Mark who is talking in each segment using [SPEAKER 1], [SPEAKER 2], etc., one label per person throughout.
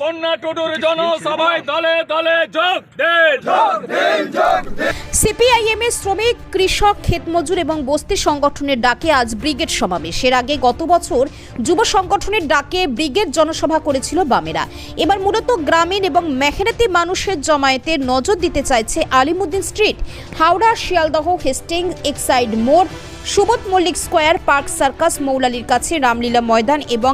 [SPEAKER 1] বন্যা টুডুর জনসভায় দলে দলে যোগ দেন।
[SPEAKER 2] সিপিআইএম এর শ্রমিক, কৃষক ক্ষেতমজুর এবং বস্তি সংগঠনের ডাকে আজ ব্রিগেড সমাবেশ। এর আগে গত বছর যুব সংগঠনের ডাকে ব্রিগেড জনসভা করেছিল বামেরা। এবার মূলত গ্রামীণ এবং মেহনতি মানুষের জমায়েতে নজর দিতে চাইছে Alimuddin street. Howrah, Sealdah, Hastings, Exide মোড়, Subodh Mullick square, park circus, মৌলালির কাছে রামলীলা ময়দান এবং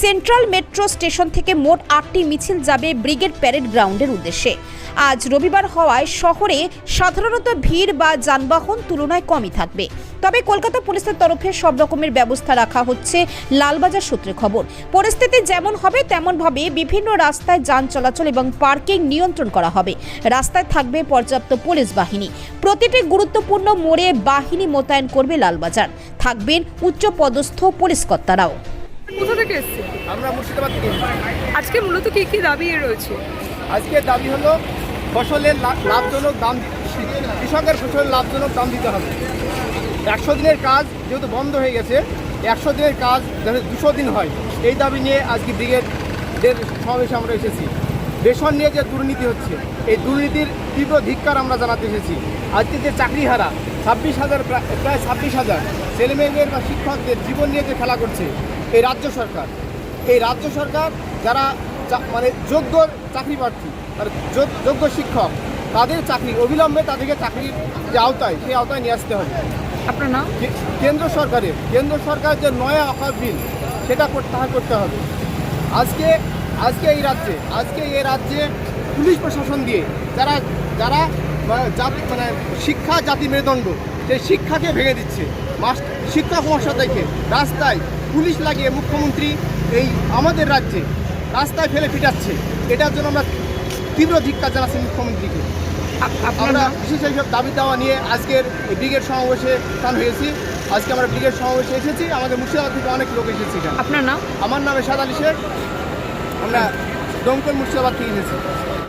[SPEAKER 2] সেন্ট্রাল মেট্রো স্টেশন থেকে মোট আটটি মিছিল যাবে ব্রিগেড প্যারেড গ্রাউন্ডের উদ্দেশ্যে। আজ রবিবার হওয়ায় শহরে সাধারণত ভিড় বা যানবাহন তুলনায় কমই থাকবে। তবে কলকাতা পুলিশের তরফে সব রকমের ব্যবস্থা রাখা হচ্ছে লালবাজার সূত্রে খবর। পরিস্থিতি যেমন হবে তেমনভাবে বিভিন্ন রাস্তায় যান চলাচল এবং পার্কিং নিয়ন্ত্রণ করা হবে। রাস্তায় থাকবে পর্যাপ্ত পুলিশ বাহিনী। প্রতিটি গুরুত্বপূর্ণ মোড়ে বাহিনী মোতায়েন করবে লালবাজার। থাকবেন উচ্চপদস্থ পুলিশ কর্তারাও।
[SPEAKER 3] কোথা থেকে এসছে
[SPEAKER 4] আমরা মুর্শিদাবাদ থেকে
[SPEAKER 3] আজকে মূলত কি কি দাবি রয়েছে?
[SPEAKER 4] আজকে দাবি হলো ফসলের লাভজনক দাম কৃষকের ফসলের লাভজনক দাম দিতে হবে। একশো দিনের কাজ যেহেতু বন্ধ হয়ে গেছে, একশো দিনের কাজ যাতে দুশো দিন হয়। এই দাবি নিয়ে আজকে ব্রিগেডের সমাবেশে আমরা এসেছি। বেসন নিয়ে যে দুর্নীতি হচ্ছে, এই দুর্নীতির তীব্র ধিক্কার আমরা জানাতে এসেছি। আজকে যে চাকরি হারা ছাব্বিশ হাজার প্রায় ছাব্বিশ হাজার ছেলেমেয়েদের বা শিক্ষকদের জীবন নিয়ে যে খেলা করছে, এই রাজ্য সরকার। এই রাজ্য সরকার যারা মানে যোগ্য চাকরি প্রার্থী যোগ্য শিক্ষক তাদের চাকরি অবিলম্বে তাদেরকে চাকরির যে আওতায় সেই আওতায় নিয়ে আসতে হবে।
[SPEAKER 3] আপনার নাম?
[SPEAKER 4] কেন্দ্র সরকারের কেন্দ্র সরকার যে নয়া অফার বিল সেটা প্রত্যাহার করতে হবে। আজকে আজকে এই রাজ্যে আজকে এই রাজ্যে পুলিশ প্রশাসন দিয়ে যারা যারা মানে জাতি মানে শিক্ষা জাতি মেরুদণ্ড সেই শিক্ষাকে ভেঙে দিচ্ছে। মাস- শিক্ষক মহাশয়কে রাস্তায় পুলিশ লাগিয়ে মুখ্যমন্ত্রী এই আমাদের রাজ্যে রাস্তায় ফেলে ফিটাচ্ছে এটার জন্য আমরা তীব্র ধিক্কার জানাচ্ছি মুখ্যমন্ত্রীকে। আমরা বিশেষ এইসব দাবি দাওয়া নিয়ে আজকের এই ব্রিগেড সমাবেশে স্থান হয়েছি। আজকে আমরা ব্রিগেড সমাবেশে এসেছি। আমাদের মুর্শিদাবাদ থেকে অনেক লোক এসেছি
[SPEAKER 3] আপনার নাম?
[SPEAKER 4] আমার নামে আলী শেখ। আমরা দমকল মুর্শিদাবাদ থেকে এসেছি।